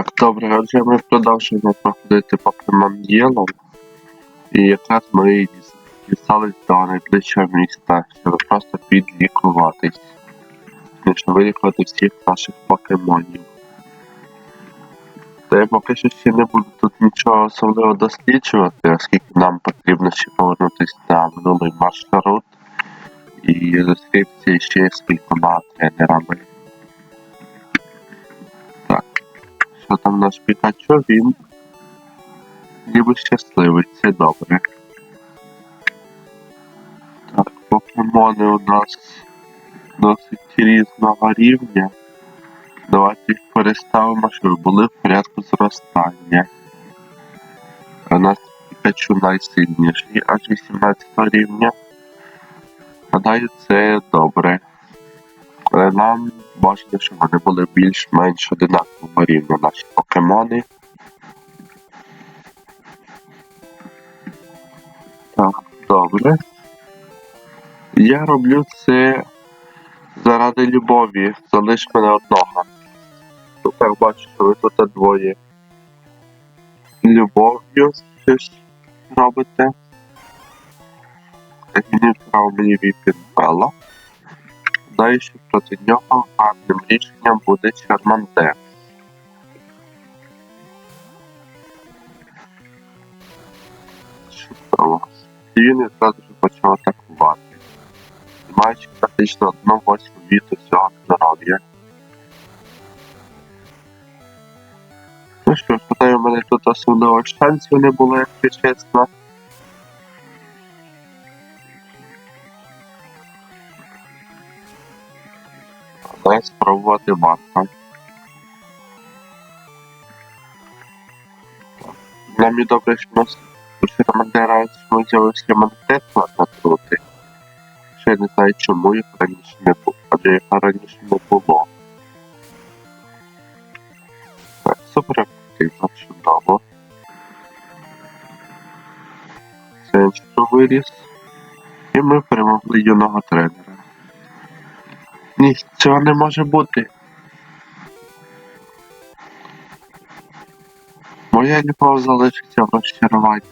Так, добре, отже ми продовжуємо проходити Pokemon Yellow. І якраз ми діс- дістались до найближчого міста, щоб просто підлікуватись. Щоб вилікувати всіх наших покемонів. Та я поки що ще не буду тут нічого особливо досліджувати, оскільки нам потрібно ще повернутися на минулий маршрут і зустрітися ще з кількома тренерами. Що там наш Пікачу? Він ніби щасливий, це добре. Так, покемони у нас досить різного рівня. Давайте їх переставимо, щоб були в порядку зростання. У нас Пікачу найсильніший, аж 18 рівня. Гадаю, це добре. Але нам бажано, щоб вони були більш-менш одинакового рівня наші покемони. Так, добре. Я роблю це заради любові. Залиш мене одного. Тепер бачу, що ви тут двоє. Любов'ю щось робите. Він вкрав мені віпінпела. Далі що проти нього гарним рішенням буде Чермандер. Чудово. І він відразу ж почав атакувати. Маючи практично одну восьму від усього здоров'я. Ну що ж, гадаю, у мене тут особливо шансів не було, якщо чесно. Але спробувати варто. Для мені добре, що нас у Чермандера ми з'явився імунітет. Ще не знаю чому їх раніше не було, адже їх раніше не було. Так, супер активно, чудово. Сенчу виріс. І ми перемогли юного тренера. Ні, цього не може бути. Моя любов залишиться в розчаруванні.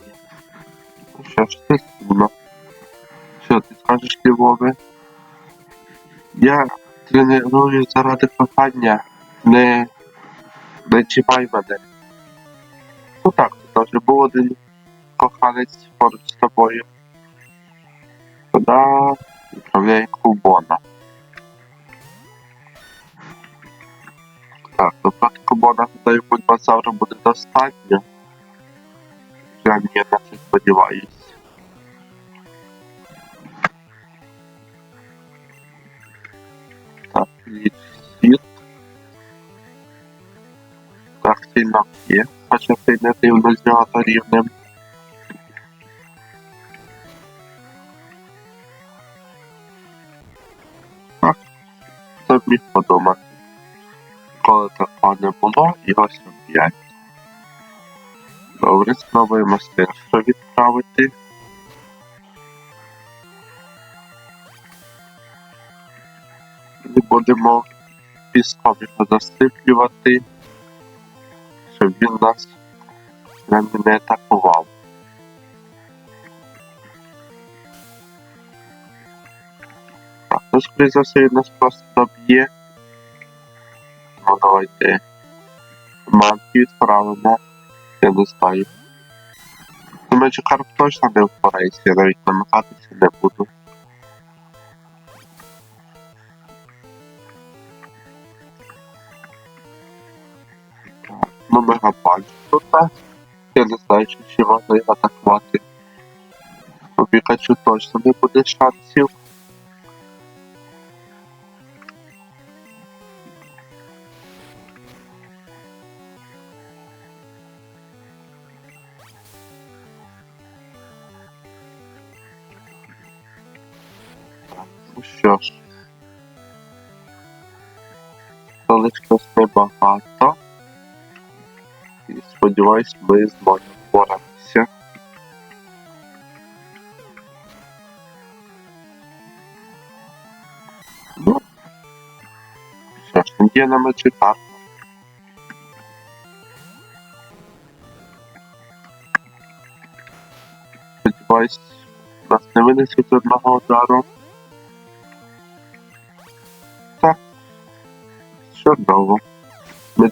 Ну Що ж це сумно. Що ти скажеш, любові? Я треную заради кохання. Не, не чіпай мене. Ну так, це вже був один коханець поруч з тобою. Тоді відправляй Кубона. Так, до проти Кубона, гадаю, Бульбасавра буде достатньо. Принаймні, я на це сподіваюсь. Так, лід світ. Так, сильно є, хоча не дивно з нього рівнем. Так, це міг подумати. Коли такого не було, і ось оп'ять. Добре, спробуємо стерство відправити. І будемо піском його засиплювати, щоб він нас не атакував. Так, ну, скоріше за все, він нас просто доб'є. Ну, давайте манки відправимо. Я знаю. Думаю, що карп точно не впорається, я навіть намагатися не буду. Ну, мегапальч тут. Я не знаю, чи можна його атакувати. У Пікачу точно не буде шансів. Ну що ж, столичка все багато. І сподіваюсь, ви з вами впораєтеся. Ну, що ж, є на мечі карта. Сподіваюсь, нас не винесуть одного удару. Чудово.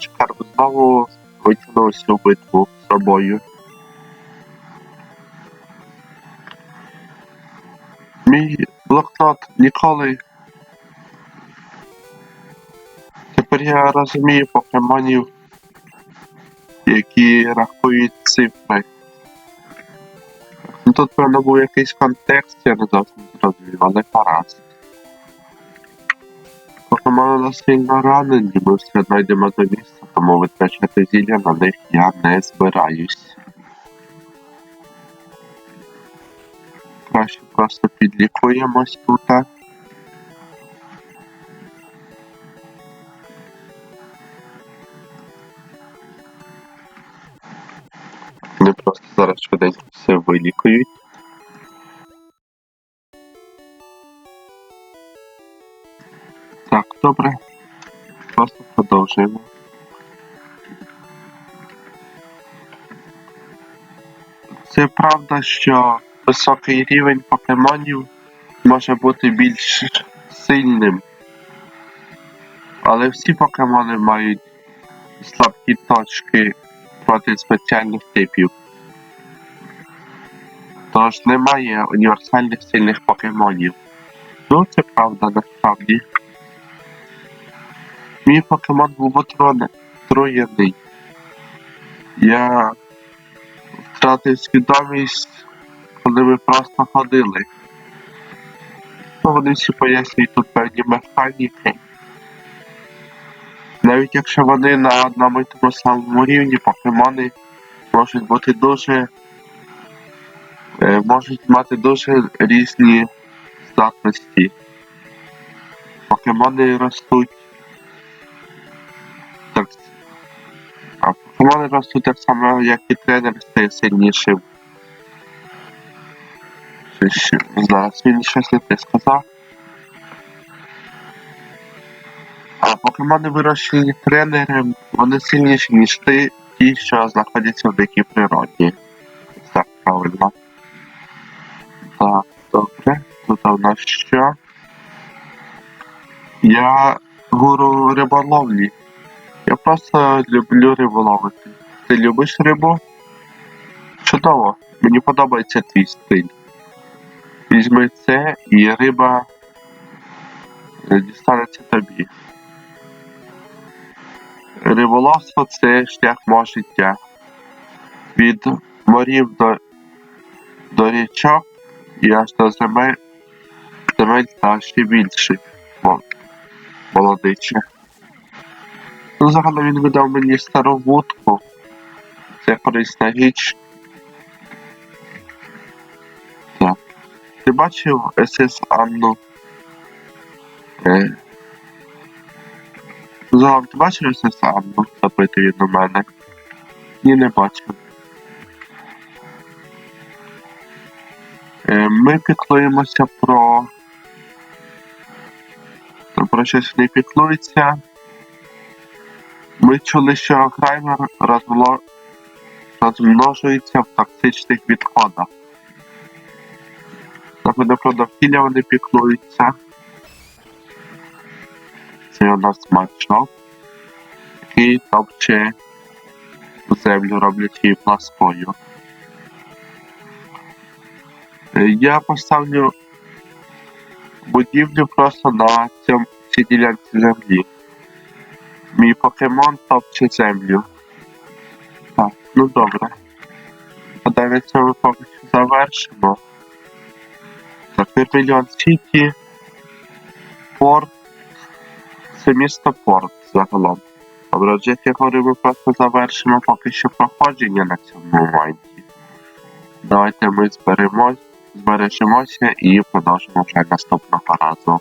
Чекаємо знову витягнули всю битву з собою. Мій блокнот ніколи. Тепер я розумію покемонів, які рахують цифри. Тут, певно, був якийсь контекст, я не зовсім зрозумів, але гаразд. Покемони нас сильно ранені, ми все знайдемо до місця, тому витрачати зілля на них я не збираюсь. Краще просто підлікуємось тут. Вони просто зараз швиденько все вилікують. Добре. Просто продовжуємо. Це правда, що високий рівень покемонів може бути більш сильним. Але всі покемони мають слабкі точки проти спеціальних типів. Тож немає універсальних сильних покемонів. Ну, це правда насправді. Мій покемон був отруне- отруєний. Я втратив свідомість, коли ми просто ходили. Ну, вони всі пояснюють тут певні механіки. Навіть якщо вони на одному і тому самому рівні, покемони можуть бути дуже. е, можуть мати дуже різні здатності. Покемони ростуть. А покемони ростуть так само, як і тренер стає сильнішим. Зараз він щось не те сказав. А покемони вирощені тренером, вони сильніші, ніж ти, ті, що знаходяться в дикій природі. Так, правильно. Так, добре. Тут у нас що? Я гуру риболовлі. Просто люблю рибу ловити. Ти любиш рибу? Чудово. Мені подобається твій стиль. Візьми це і риба е, дістанеться тобі. Риболовство це шлях мого життя. Від морів до, до річок і аж до земель, земель та ще більше. Молодиче. Ну, загалом він видав мені стару вудку. Це корисна річ. Так. Ти бачив СС Анну? Е, Загалом, ти бачив СС Анну? Запитує він у мене. Ні, не бачив. Е, Ми піклуємося про. Про щось не піклується. Ми чули, що розмно... розмножується в токсичних відходах. Заходи про довкілля вони піклуються. Це у нас матчоп, який топче землю, роблячи її пласкою. Е, Я поставлю будівлю просто на цьому цій ділянці землі. Мій покемон топче землю. Так, ну добре. А далі цьому поки що завершимо. Так, Вермільйон Сіті. Порт. Це місто Порт загалом. Добре, отже, я говорю, ми просто завершимо поки що проходження на цьому моменті. Давайте ми зберемось, збережемося і продовжимо вже наступного разу.